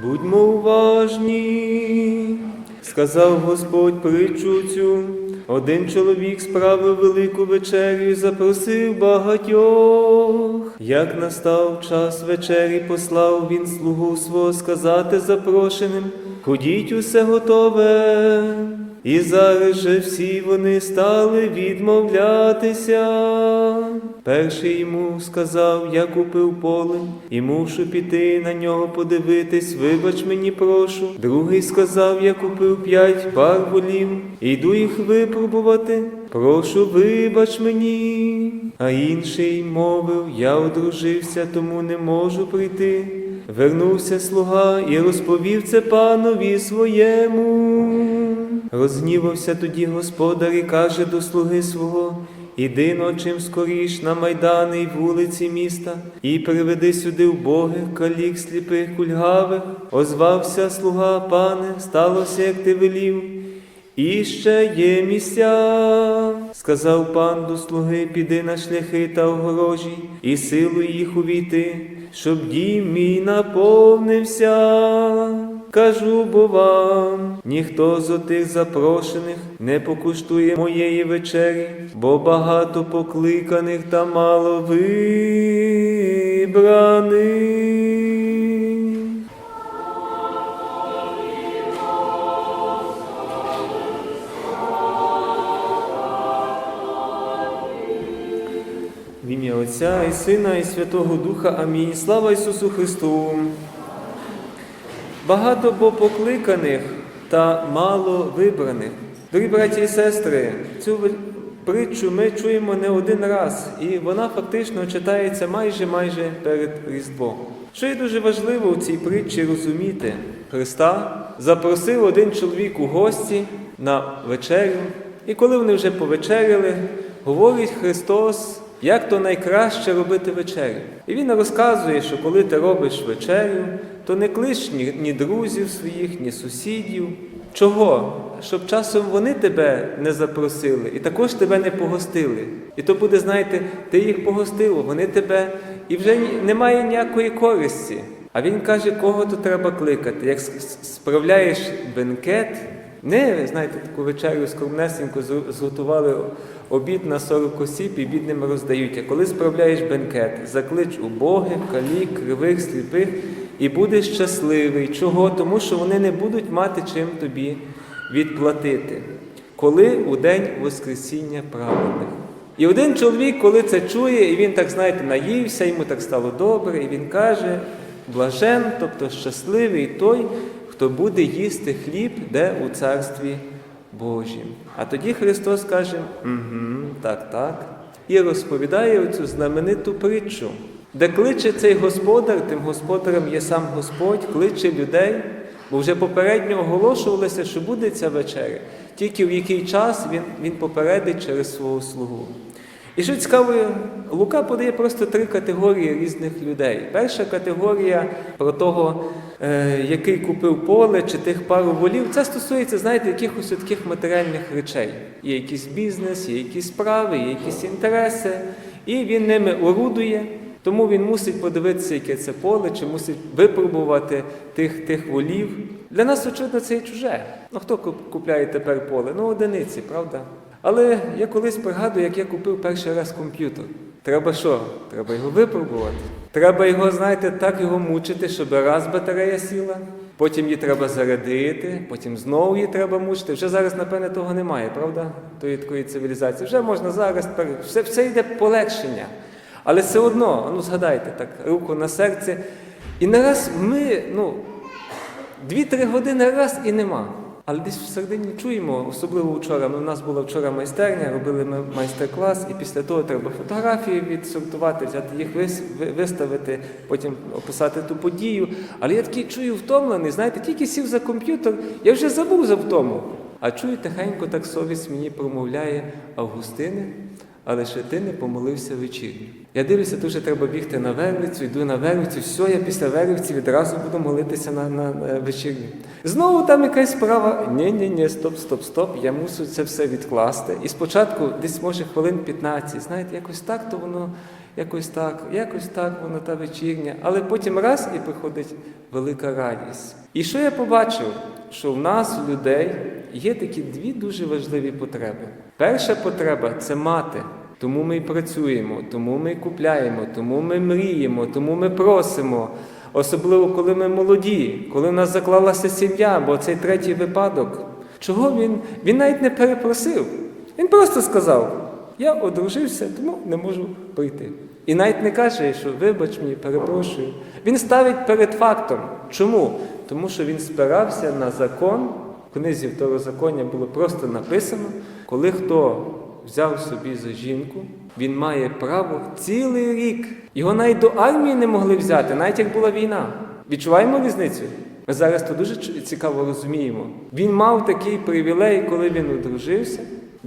Будьмо уважні, сказав Господь притчу цю. Один чоловік справив велику вечерю і запросив багатьох. Як настав час вечері, послав він слугу свого сказати запрошеним, ходіть усе готове. І зараз же всі вони стали відмовлятися. Перший йому сказав, я купив поле і мушу піти на нього подивитись, вибач мені, прошу. Другий сказав, я купив п'ять пар волів, і йду їх випробувати. Прошу, вибач мені. А інший мовив, я одружився, тому не можу прийти. Вернувся слуга і розповів це панові своєму. Розгнівався тоді господар і каже до слуги свого. Іди но чим скоріш на майдани й вулиці міста, і приведи сюди вбогих, калік, сліпих, кульгавих. Озвався слуга, пане, сталося, як ти велів. І ще є місця, сказав пан до слуги, піди на шляхи та огорожі, і силу їх увійти, щоб дім мій наповнився. Кажу бо вам, ніхто з отих запрошених не покуштує моєї вечері, бо багато покликаних та мало вибраних. В ім'я Отця і Сина, і Святого Духа. Амінь. Слава Ісусу Христу! Багато бо покликаних та мало вибраних. Дорогі браті і сестри, цю притчу ми чуємо не один раз, і вона фактично читається майже майже перед Різдвом. Що є дуже важливо у цій притчі розуміти, Христа запросив один чоловік у гості на вечерю, і коли вони вже повечеряли, говорить Христос, як то найкраще робити вечерю. І він розказує, що коли ти робиш вечерю, то не клич ні, ні друзів своїх, ні сусідів. Чого? Щоб часом вони тебе не запросили і також тебе не погостили. І то буде, знаєте, ти їх погостив, вони тебе і вже немає ніякої користі. А він каже, кого то треба кликати. Як справляєш бенкет, не, знаєте, таку вечерю скромнесенько згу- зготували обід на 40 осіб і бідним роздають. А коли справляєш бенкет, заклич убогих, калік, кривих, сліпих і будеш щасливий. Чого? Тому що вони не будуть мати чим тобі відплатити. Коли у день Воскресіння праведних. І один чоловік, коли це чує, і він так, знаєте, наївся, йому так стало добре, і він каже: блажен, тобто щасливий той, хто буде їсти хліб, де у царстві Божім. А тоді Христос каже: угу, так, так. І розповідає оцю знамениту притчу, де кличе цей господар, тим господарем є сам Господь, кличе людей, бо вже попередньо оголошувалося, що буде ця вечеря. Тільки в який час він, він попередить через свого слугу. І що цікаво, Лука подає просто три категорії різних людей. Перша категорія про того, е, який купив поле чи тих пару волів, це стосується, знаєте, якихось таких матеріальних речей. Є якийсь бізнес, є якісь справи, є якісь інтереси, і він ними орудує. Тому він мусить подивитися, яке це поле, чи мусить випробувати тих, тих волів. Для нас, очевидно, це і чуже. Ну хто куп- купляє тепер поле? Ну, одиниці, правда? Але я колись пригадую, як я купив перший раз комп'ютер. Треба що? Треба його випробувати. Треба його, знаєте, так його мучити, щоб раз батарея сіла, потім її треба зарядити, потім знову її треба мучити. Вже зараз, напевне, того немає, правда? Тої такої цивілізації. Вже можна зараз, все, все йде полегшення. Але все одно, ну згадайте так, руку на серце. І нараз ми, ну, Дві-три години раз і нема. Але десь в середині чуємо, особливо вчора. ну, У нас була вчора майстерня, робили ми майстер-клас, і після того треба фотографії відсортувати, взяти їх виставити, потім описати ту подію. Але я такий чую втомлений, знаєте, тільки сів за комп'ютер, я вже забув за втому. А чую тихенько так совість мені промовляє Августини, але ще ти не помолився вечірню. Я дивлюся, дуже треба бігти на Вервицю, йду на Вервицю, все, я після Вервиці відразу буду молитися на, на, на вечірню. Знову там якась справа. Ні, ні, ні, стоп, стоп, стоп. Я мушу це все відкласти. І спочатку, десь може хвилин 15, знаєте, якось так, то воно якось так, якось так воно та вечірня. Але потім раз і приходить велика радість. І що я побачив? Що в нас, у людей, є такі дві дуже важливі потреби. Перша потреба це мати. Тому ми й працюємо, тому ми й купляємо, тому ми мріємо, тому ми просимо. Особливо, коли ми молоді, коли в нас заклалася сім'я, бо цей третій випадок. Чого він? Він навіть не перепросив. Він просто сказав: я одружився, тому не можу прийти. І навіть не каже, що вибач мені, перепрошую. Він ставить перед фактом. Чому? Тому що він спирався на закон. В книзі второзаконня було просто написано, коли хто взяв собі за жінку, він має право цілий рік. Його навіть до армії не могли взяти, навіть як була війна. Відчуваємо різницю? Ми зараз то дуже цікаво розуміємо. Він мав такий привілей, коли він одружився,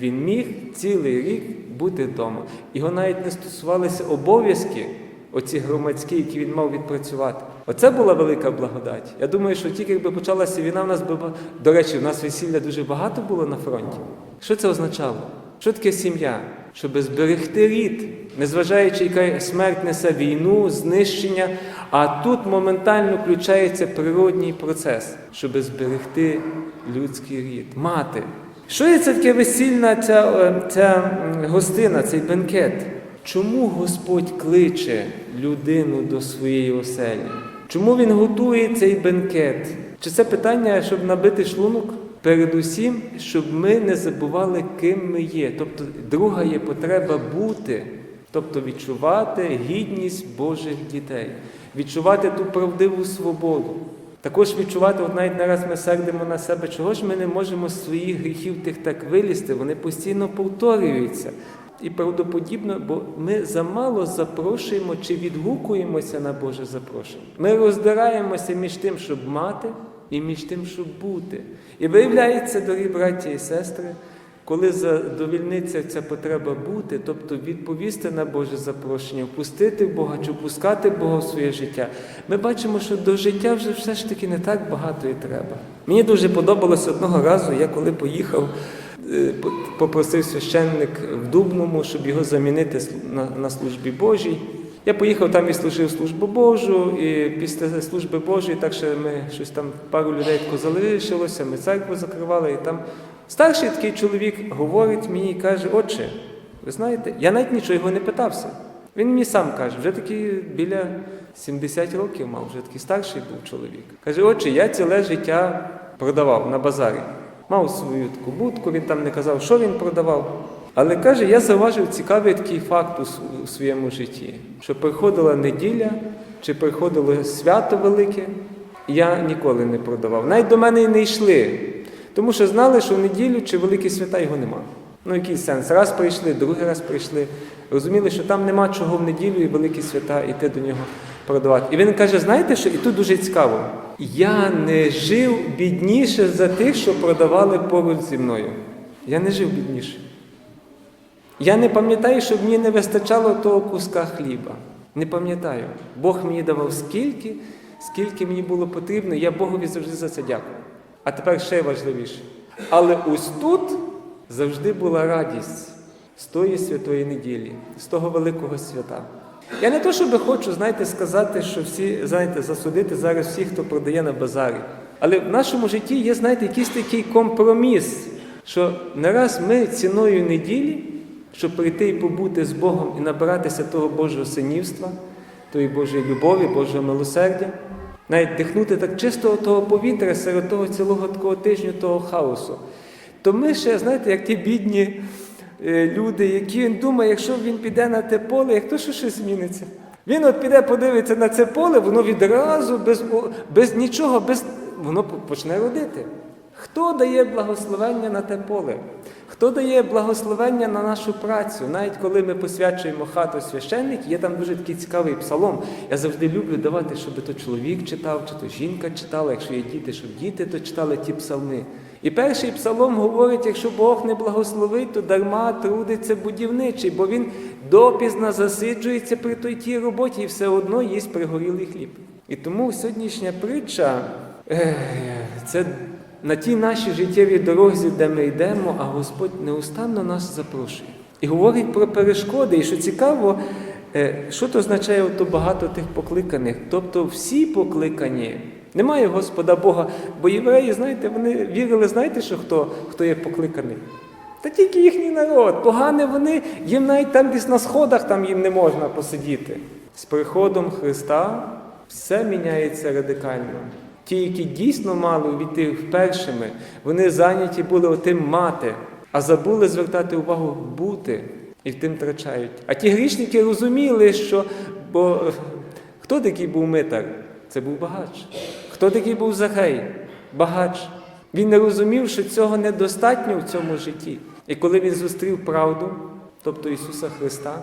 він міг цілий рік бути вдома. Його навіть не стосувалися обов'язки, оці громадські, які він мав відпрацювати. Оце була велика благодать. Я думаю, що тільки якби почалася війна, в нас би до речі, в нас весілля дуже багато було на фронті. Що це означало? Що таке сім'я? Щоб зберегти рід, незважаючи, яка смерть несе війну, знищення, а тут моментально включається природній процес, щоб зберегти людський рід. Мати. Що є це таке весільна ця, е, ця гостина, цей бенкет? Чому Господь кличе людину до своєї оселі? Чому Він готує цей бенкет? Чи це питання, щоб набити шлунок? Передусім, щоб ми не забували, ким ми є. Тобто, друга є потреба бути, тобто відчувати гідність Божих дітей, відчувати ту правдиву свободу. Також відчувати, от навіть нараз ми сердимо на себе, чого ж ми не можемо своїх гріхів тих так вилізти, вони постійно повторюються. І правдоподібно, бо ми замало запрошуємо чи відгукуємося на Боже запрошення. Ми роздираємося між тим, щоб мати, і між тим, щоб бути. І виявляється, дорогі браті і сестри, коли задовільниться ця потреба бути, тобто відповісти на Боже запрошення, впустити Бога чи впускати Бога в своє життя, ми бачимо, що до життя вже все ж таки не так багато і треба. Мені дуже подобалось одного разу, я коли поїхав, по- попросив священник в Дубному, щоб його замінити на, на службі Божій. Я поїхав там і служив службу Божу, і після служби Божої, так що ми щось там пару людей залишилося, ми церкву закривали, і там старший такий чоловік говорить мені і каже, отче, ви знаєте, я навіть нічого його не питався. Він мені сам каже, вже такий біля 70 років мав, вже такий старший був чоловік. Каже, отче, я ціле життя продавав на базарі. Мав свою таку будку, він там не казав, що він продавав. Але каже, я зауважив цікавий такий факт у своєму житті, що приходила неділя чи приходило свято велике, я ніколи не продавав. Навіть до мене і не йшли, тому що знали, що в неділю чи великі свята його нема. Ну, який сенс? Раз прийшли, другий раз прийшли. Розуміли, що там нема чого в неділю і великі свята йти до нього продавати. І він каже: знаєте що? І тут дуже цікаво. Я не жив бідніше за тих, що продавали поруч зі мною. Я не жив бідніше. Я не пам'ятаю, щоб мені не вистачало того куска хліба. Не пам'ятаю. Бог мені давав скільки, скільки мені було потрібно, я Богові завжди за це дякую. А тепер ще важливіше. Але ось тут завжди була радість з тої святої неділі, з того великого свята. Я не то, щоб хочу, знаєте, сказати, що всі, знаєте, засудити зараз всіх, хто продає на базарі. Але в нашому житті є, знаєте, якийсь такий компроміс, що не раз ми ціною неділі, щоб прийти і побути з Богом і набиратися того Божого синівства, тої Божої любові, Божого милосердя, навіть дихнути так чистого того повітря серед того цілого такого тижню, того хаосу. То ми ще, знаєте, як ті бідні люди, які він думає, якщо він піде на те поле, як то що щось зміниться. Він от піде, подивиться на це поле, воно відразу без, без нічого, без, воно почне родити. Хто дає благословення на те поле? Хто дає благословення на нашу працю? Навіть коли ми посвячуємо хату священник, є там дуже такий цікавий псалом. Я завжди люблю давати, щоб то чоловік читав, чи то жінка читала, якщо є діти, щоб діти то читали ті псалми. І перший псалом говорить, якщо Бог не благословить, то дарма трудиться будівничий, бо він допізно засиджується при той тій роботі і все одно їсть пригорілий хліб. І тому сьогоднішня притча це на тій нашій життєвій дорозі, де ми йдемо, а Господь неустанно нас запрошує. І говорить про перешкоди. І що цікаво, Е, Що то означає то багато тих покликаних? Тобто всі покликані. Немає Господа Бога, бо євреї, знаєте, вони вірили, знаєте, що хто, хто є покликаний? Та тільки їхній народ. Погане вони, їм навіть там десь на сходах там їм не можна посидіти. З приходом Христа все міняється радикально. Ті, які дійсно мали війти першими, вони зайняті були отим мати, а забули звертати увагу бути і тим втрачають. А ті грішники розуміли, що бо е, хто такий був митар? Це був багач. Хто такий був Захей? Багач. Він не розумів, що цього недостатньо в цьому житті. І коли він зустрів правду, тобто Ісуса Христа,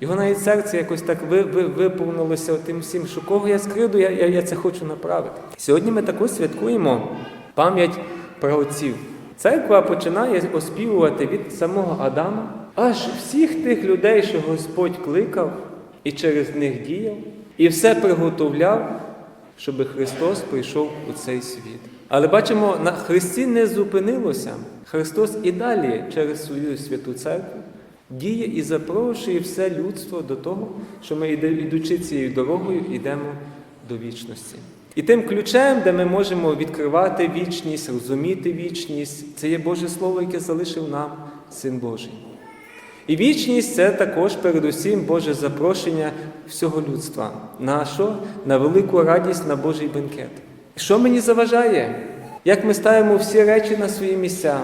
його навіть серце якось так ви, ви, виповнилося тим всім, що кого я скриду, я, я, я це хочу направити. Сьогодні ми також святкуємо пам'ять праотців. Церква починає оспівувати від самого Адама аж всіх тих людей, що Господь кликав і через них діяв, і все приготовляв, щоб Христос прийшов у цей світ. Але бачимо, на Христі не зупинилося. Христос і далі через свою святу церкву діє і запрошує все людство до того, що ми, ідучи цією дорогою, йдемо до вічності. І тим ключем, де ми можемо відкривати вічність, розуміти вічність, це є Боже Слово, яке залишив нам Син Божий. І вічність це також передусім Боже запрошення всього людства. На що? На велику радість на Божий бенкет. Що мені заважає? Як ми ставимо всі речі на свої місця?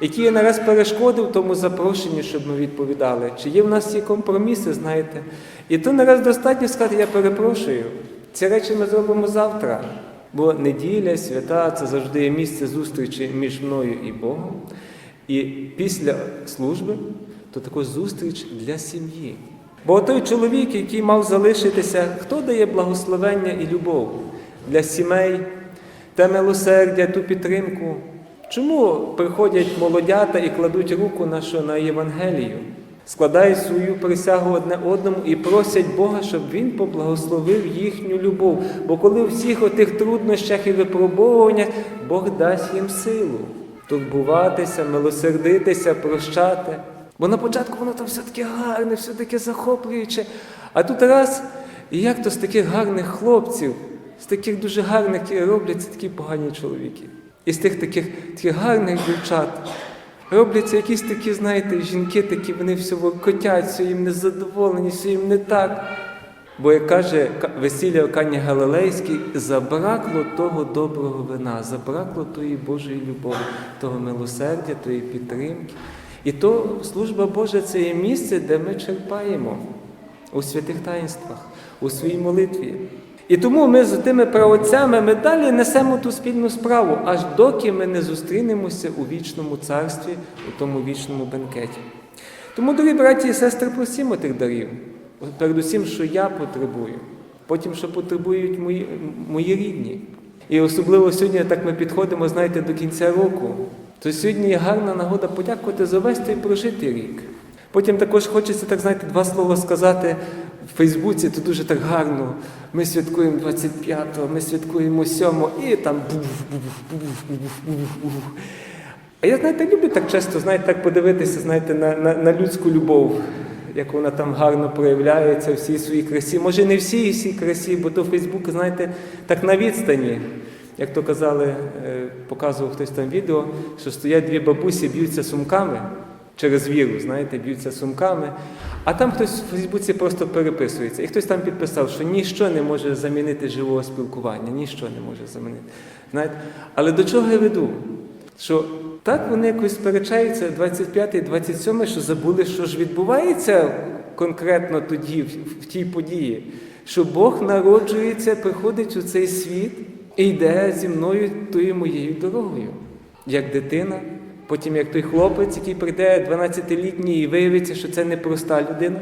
Які є нараз перешкоди в тому запрошенні, щоб ми відповідали? Чи є в нас ці компроміси, знаєте? І то нараз достатньо сказати, я перепрошую. Ці речі ми зробимо завтра. Бо неділя, свята це завжди є місце зустрічі між мною і Богом. І після служби то також зустріч для сім'ї. Бо той чоловік, який мав залишитися, хто дає благословення і любов для сімей, те милосердя, ту підтримку. Чому приходять молодята і кладуть руку на на Євангелію, складають свою присягу одне одному і просять Бога, щоб Він поблагословив їхню любов. Бо коли в всіх отих труднощах і випробовуваннях Бог дасть їм силу турбуватися, милосердитися, прощати. Бо на початку воно там все таке гарне, все таке захоплююче. А тут раз, і як то з таких гарних хлопців, з таких дуже гарних робляться такі погані чоловіки. І з тих таких, таких гарних дівчат робляться якісь такі, знаєте, жінки такі, вони все воркотять, все їм незадоволені, все їм не так. Бо, як каже весілля Кані Галилейський, забракло того доброго вина, забракло тої Божої любові, того милосердя, тої підтримки. І то служба Божа це є місце, де ми черпаємо у святих таїнствах, у своїй молитві. І тому ми з тими праотцями ми далі несемо ту спільну справу, аж доки ми не зустрінемося у вічному царстві, у тому вічному бенкеті. Тому, дорогі браті і сестри, просімо тих дарів. Передусім, що я потребую, потім, що потребують мої, мої рідні. І особливо сьогодні, так ми підходимо, знаєте, до кінця року, то сьогодні є гарна нагода подякувати за весь той прожитий рік. Потім також хочеться, так знаєте, два слова сказати в Фейсбуці, то дуже так гарно. Ми святкуємо 25-го, ми святкуємо 7-го, і там був. А я, знаєте, люблю так часто, знаєте, так подивитися, знаєте, на, на, на людську любов, як вона там гарно проявляється в всій своїй красі. Може, не всій всій красі, бо то Фейсбук, знаєте, так на відстані. Як то казали, показував хтось там відео, що стоять дві бабусі, б'ються сумками через віру, знаєте, б'ються сумками. А там хтось в Фейсбуці просто переписується. І хтось там підписав, що ніщо не може замінити живого спілкування, ніщо не може замінити. Знаєте? Але до чого я веду? Що так вони якось сперечаються 25 27 що забули, що ж відбувається конкретно тоді, в тій події, що Бог народжується, приходить у цей світ і йде зі мною тою моєю дорогою, як дитина. Потім як той хлопець, який прийде 12-літній і виявиться, що це не проста людина,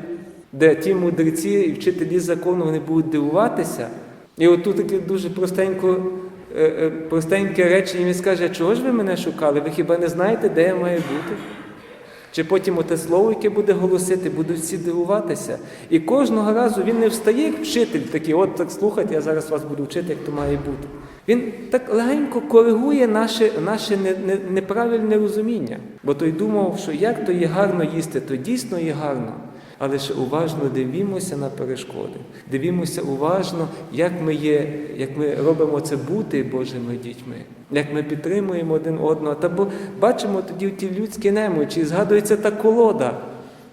де ті мудреці і вчителі закону вони будуть дивуватися. І отут таке дуже простенько, е, е, простеньке речення він скаже, чого ж ви мене шукали? Ви хіба не знаєте, де я маю бути? Чи потім оте слово, яке буде голосити, будуть всі дивуватися. І кожного разу він не встає як вчитель такий, от так слухайте, я зараз вас буду вчити, як то має бути. Він так легенько коригує наше, наше не- не- неправильне розуміння. Бо той думав, що як то є гарно їсти, то дійсно є гарно. Але ще уважно дивімося на перешкоди. Дивімося уважно, як ми є, як ми робимо це бути Божими дітьми, як ми підтримуємо один одного. Та бо бачимо тоді ті людські немочі, згадується та колода,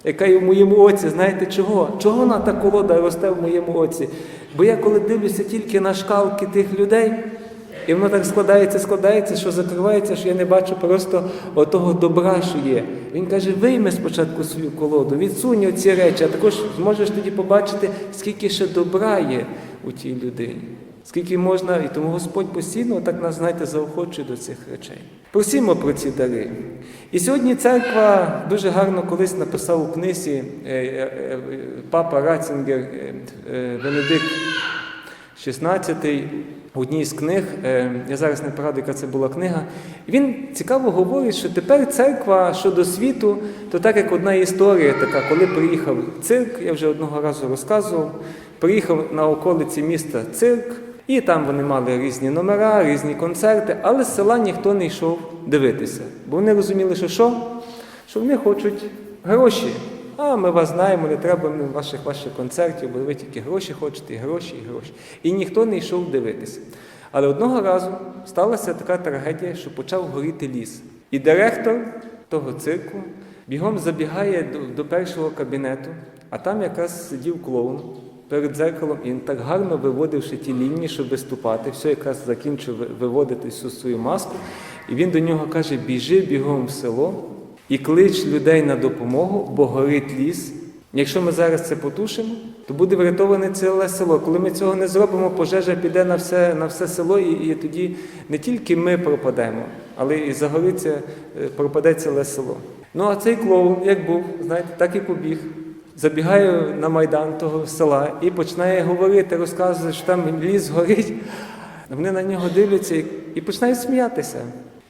яка є в моєму оці. Знаєте чого? Чого вона та колода росте в моєму оці? Бо я коли дивлюся тільки на шкалки тих людей. І воно так складається, складається, що закривається, що я не бачу просто отого добра, що є. Він каже, вийми спочатку свою колоду, відсунь оці речі, а також зможеш тоді побачити, скільки ще добра є у тій людині. Скільки можна, і тому Господь постійно так нас, знаєте, заохочує до цих речей. Просімо про ці дари. І сьогодні церква дуже гарно колись написав у книзі е, е, е, папа Рацінгер е, Венедикт 16 в одній з книг, е, я зараз не пригадую, яка це була книга. Він цікаво говорить, що тепер церква щодо світу, то так як одна історія така, коли приїхав цирк, я вже одного разу розказував, приїхав на околиці міста цирк, і там вони мали різні номера, різні концерти, але з села ніхто не йшов дивитися. Бо вони розуміли, що що? Що вони хочуть гроші. А ми вас знаємо, не треба ваших ваших концертів, бо ви тільки гроші хочете, і гроші, і гроші. І ніхто не йшов дивитися. Але одного разу сталася така трагедія, що почав горіти ліс. І директор того цирку бігом забігає до, до першого кабінету, а там якраз сидів клоун перед дзеркалом, і він так гарно виводивши ті лінії, щоб виступати, все якраз закінчив виводити всю свою маску. І він до нього каже: біжи бігом в село і клич людей на допомогу, бо горить ліс. Якщо ми зараз це потушимо, то буде врятоване ціле село. Коли ми цього не зробимо, пожежа піде на все, на все село, і, і тоді не тільки ми пропадемо, але і загориться, е, пропаде ціле село. Ну а цей клоун, як був, знаєте, так і побіг. Забігає на майдан того села і починає говорити, розказує, що там ліс горить. Вони на нього дивляться і, і починають сміятися.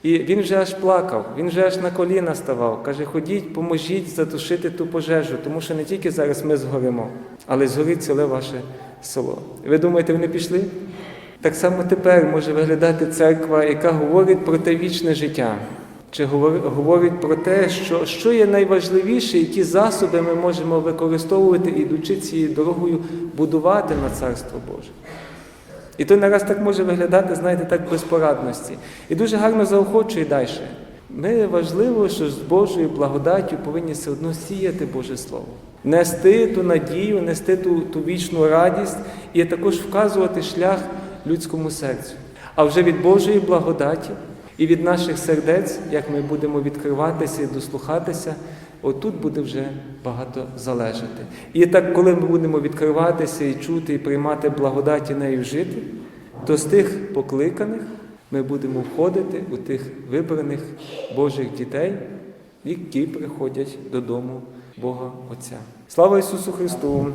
І він вже аж плакав, він вже аж на коліна ставав. Каже, ходіть, поможіть затушити ту пожежу, тому що не тільки зараз ми згоримо, але згорить ціле ваше село. Ви думаєте, вони пішли? Так само тепер може виглядати церква, яка говорить про те вічне життя, чи говорить про те, що, що є найважливіше, які засоби ми можемо використовувати, ідучи цією дорогою, будувати на Царство Боже. І то нараз так може виглядати, знаєте, так безпорадності. І дуже гарно заохочує далі. Ми важливо, що з Божою благодаттю повинні все одно сіяти Боже Слово, нести ту надію, нести ту, ту вічну радість і також вказувати шлях людському серцю. А вже від Божої благодаті і від наших сердець, як ми будемо відкриватися і дослухатися, отут буде вже багато залежати. І так, коли ми будемо відкриватися і чути, і приймати благодаті нею жити, то з тих покликаних ми будемо входити у тих вибраних Божих дітей, які приходять додому Бога Отця. Слава Ісусу Христу!